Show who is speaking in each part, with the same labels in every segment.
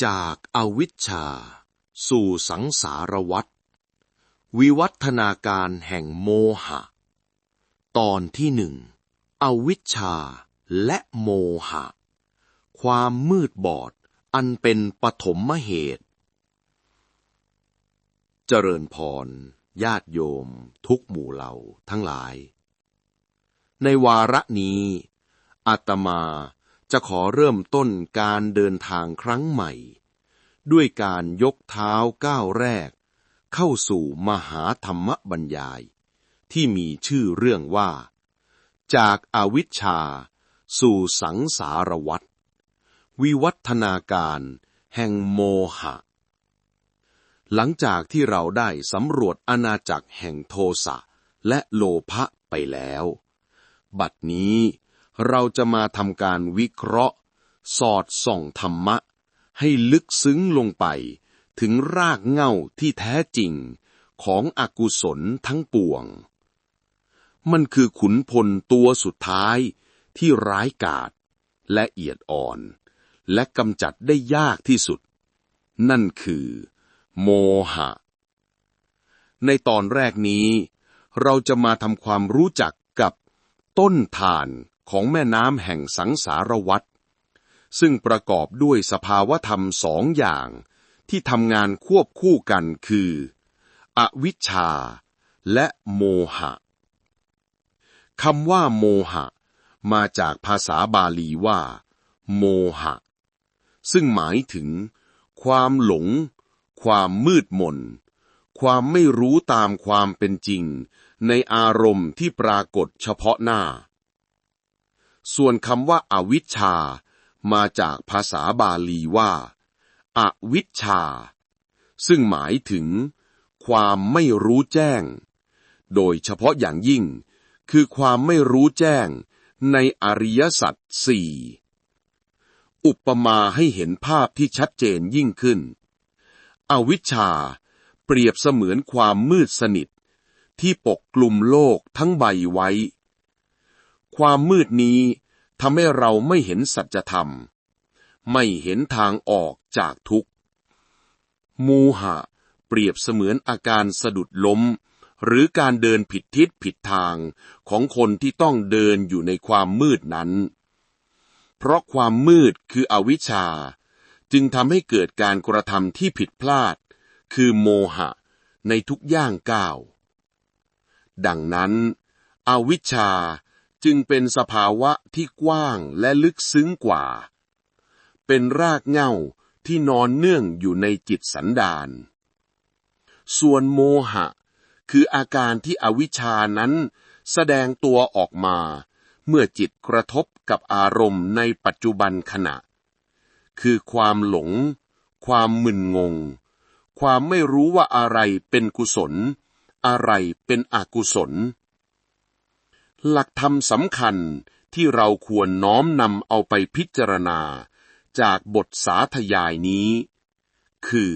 Speaker 1: จากอาวิชชา สู่สังสารวัฏวิวัฒนาการแห่งโมหะ ตอนที่หนึ่งอวิชชาและโมหะ ความมืดบอดอันเป็นปฐมเหตุ เจริญพร ญาติโยม ทุกหมู่เหล่าทั้งหลาย ในวาระนี้อาตมา จะขอเริ่มต้นการเดินทางครั้งใหม่ ด้วยการยกเท้าก้าวแรก เข้าสู่มหาธรรมบรรยาย ที่มีชื่อเรื่องว่า จากอาวิชชา สู่สังสารวัฏวิวัฒนาการแห่งโมหะ หลังจากที่เราได้สำรวจอาณาจักรแห่งโทสะและโลภะไปแล้ว บัดนี้ เราจะมาทำการวิเคราะห์ สอดส่องธรรมะ ให้ลึกซึ้งลงไป ถึงรากเหง้าที่แท้จริงของอกุศลทั้งปวง มันคือขุนพลตัวสุดท้ายที่ร้ายกาจและเอียดอ่อน และกำจัดได้ยากที่สุด นั่นคือ โมหะ ในตอนแรกนี้ เราจะมาทำความรู้จักกับต้นทาน ของแม่น้ำแห่งสังสารวัฏซึ่งประกอบด้วยสภาวธรรมสองอย่างที่ทำงานควบคู่กันคือ อวิชชา และโมหะคำว่าโมหะ มาจากภาษาบาลีว่า โมหะ ซึ่งหมายถึง ความหลง ความมืดมน ความไม่รู้ตามความเป็นจริง ในอารมณ์ที่ปรากฏเฉพาะหน้า ส่วนคำว่าอาวิชชา มาจากภาษาบาลีว่าอาวิชชา ซึ่งหมายถึง ความไม่รู้แจ้ง โดยเฉพาะอย่างยิ่ง คือความไม่รู้แจ้งในอริยสัจสี่อุปมาให้เห็นภาพที่ชัดเจนยิ่งขึ้น อวิชชา เปรียบเสมือนความมืดสนิท ที่ปกกลุ่มโลกทั้งใบไว้ ความมืดนี้ทำให้เราไม่เห็นสัจธรรม ไม่เห็นทางออกจากทุกข์ มูหะ เปรียบเสมือนอาการสะดุดล้ม หรือการเดินผิดทิศผิดทางของคนที่ต้องเดินอยู่ในความมืดนั้น เพราะความมืดคืออวิชชา จึงทำให้เกิดการกระทำที่ผิดพลาด คือโมหะ ในทุกย่างก้าว ดังนั้น อวิชชา จึงเป็นสภาวะที่กว้างและลึกซึ้งกว่า เป็นรากเหง้าที่นอนเนื่องอยู่ในจิตสันดาน ส่วนโมหะ คืออาการที่อวิชานั้นแสดงตัวออกมา เมื่อจิตกระทบกับอารมณ์ในปัจจุบันขณะ คือความหลง ความมึนงง ความไม่รู้ว่าอะไรเป็นกุศล อะไรเป็นอกุศล หลักธรรมสำคัญที่เราควรน้อมนำเอาไปพิจารณาจากบทสาธยายนี้ คือ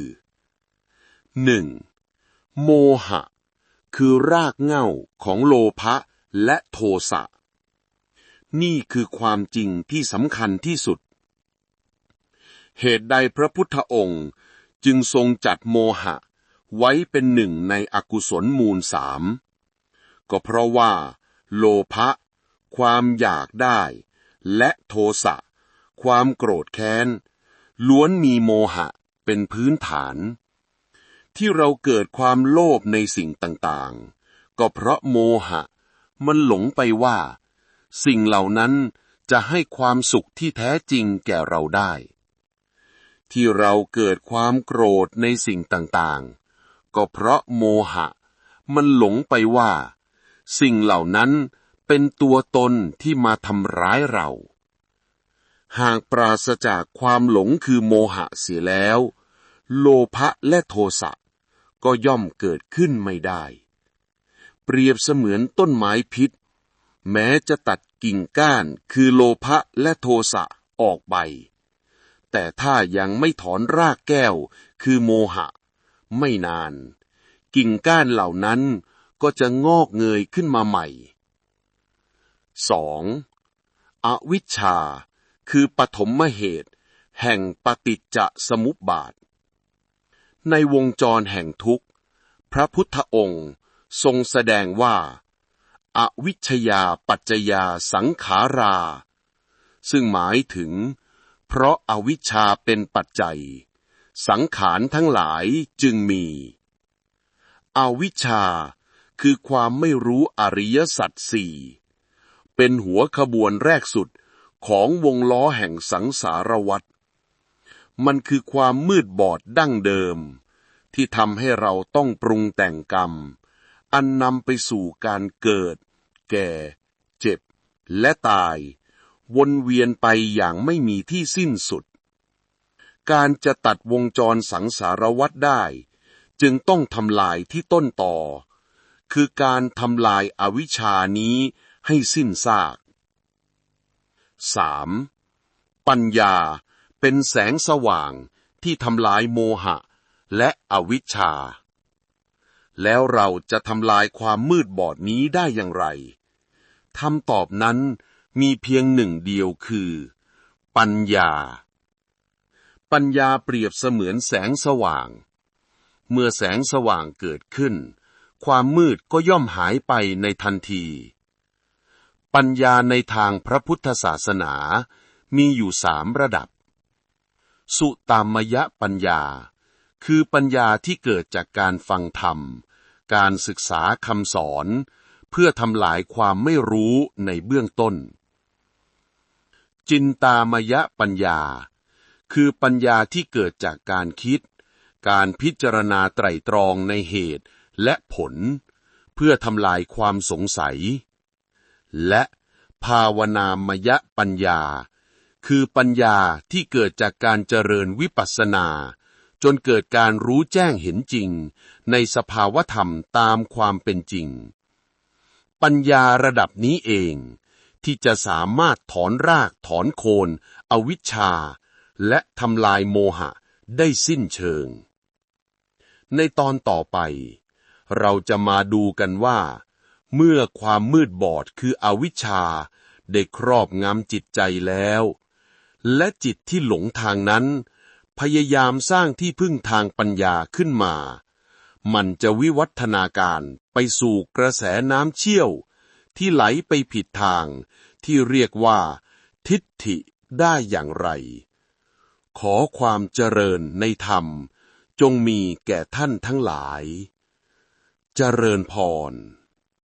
Speaker 1: 1. โมหะ คือรากเหง้าของโลภะและโทสะ นี่คือความจริงที่สำคัญที่สุด เหตุใดพระพุทธองค์จึงทรงจัดโมหะไว้เป็นหนึ่งในอกุศลมูลสาม ก็เพราะว่า โลภะความอยากได้ และโทสะ ความโกรธแค้น ล้วนมีโมหะเป็นพื้นฐาน ที่เราเกิดความโลภในสิ่งต่างๆ ก็เพราะโมหะ มันหลงไปว่า สิ่งเหล่านั้นจะให้ความสุขที่แท้จริงแก่เราได้ ที่เราเกิดความโกรธในสิ่งต่างๆ ก็เพราะโมหะ มันหลงไปว่า สิ่งเหล่านั้นเป็นตัวตนที่มาทำร้ายเรา หากปราศจากความหลงคือโมหะเสียแล้ว โลภะและโทสะก็ย่อมเกิดขึ้นไม่ได้ เปรียบเสมือนต้นไม้พิษ แม้จะตัดกิ่งก้านคือโลภะและโทสะออกไป แต่ถ้ายังไม่ถอนรากแก้วคือโมหะ ไม่นาน กิ่งก้านเหล่านั้น ก็จะงอกเงยขึ้นมาใหม่ 2. อวิชชา คือปฐมเหตุ แห่งปฏิจจสมุปบาท ในวงจรแห่งทุกข์ พระพุทธองค์ทรงแสดงว่า อวิชยาปัจจยาสังขารา ซึ่งหมายถึง เพราะอาวิชชาเป็นปัจจัย สังขารทั้งหลายจึงมี อวิชชา คือความไม่รู้อริยสัจสี่เป็นหัวขบวนแรกสุดของวงล้อแห่งสังสารวัฏมันคือความมืดบอดดั้งเดิม ที่ทำให้เราต้องปรุงแต่งกรรม อันนำไปสู่การเกิด แก่ เจ็บ และตาย วนเวียนไปอย่างไม่มีที่สิ้นสุด การจะตัดวงจรสังสารวัฏได้ จึงต้องทำลายที่ต้นต่อ คือการทำลายอาวิชชานี้ให้สิ้นซาก 3. ปัญญาเป็นแสงสว่างที่ทำลายโมหะและอวิชชา แล้วเราจะทำลายความมืดบอดนี้ได้อย่างไรคำตอบนั้นมีเพียงหนึ่งเดียวคือ ปัญญา ปัญญาเปรียบเสมือนแสงสว่าง เมื่อแสงสว่างเกิดขึ้น ความมืดก็ย่อมหายไปในทันที ปัญญาในทางพระพุทธศาสนามีอยู่สามระดับ สุตามยะปัญญา คือปัญญาที่เกิดจากการฟังธรรม การศึกษาคำสอน เพื่อทำลายความไม่รู้ในเบื้องต้น จินตามยะปัญญา คือปัญญาที่เกิดจากการคิด การพิจารณาไตรตรองในเหตุ และผลเพื่อทำลายความสงสัย และภาวนามยปัญญา คือปัญญาที่เกิดจากการเจริญวิปัสสนา จนเกิดการรู้แจ้งเห็นจริง ในสภาวธรรมตามความเป็นจริง ปัญญาระดับนี้เอง ที่จะสามารถถอนรากถอนโคน อวิชชา และทำลายโมหะได้สิ้นเชิง ในตอนต่อไป เราจะมาดูกันว่า เมื่อความมืดบอดคืออวิชชา ได้ครอบงำจิตใจแล้ว และจิตที่หลงทางนั้น พยายามสร้างที่พึ่งทางปัญญาขึ้นมา มันจะวิวัฒนาการไปสู่กระแสน้ำเชี่ยว ที่ไหลไปผิดทางที่เรียกว่า ทิฏฐิได้อย่างไร ขอความเจริญในธรรมจงมีแก่ท่านทั้งหลาย เจริญพร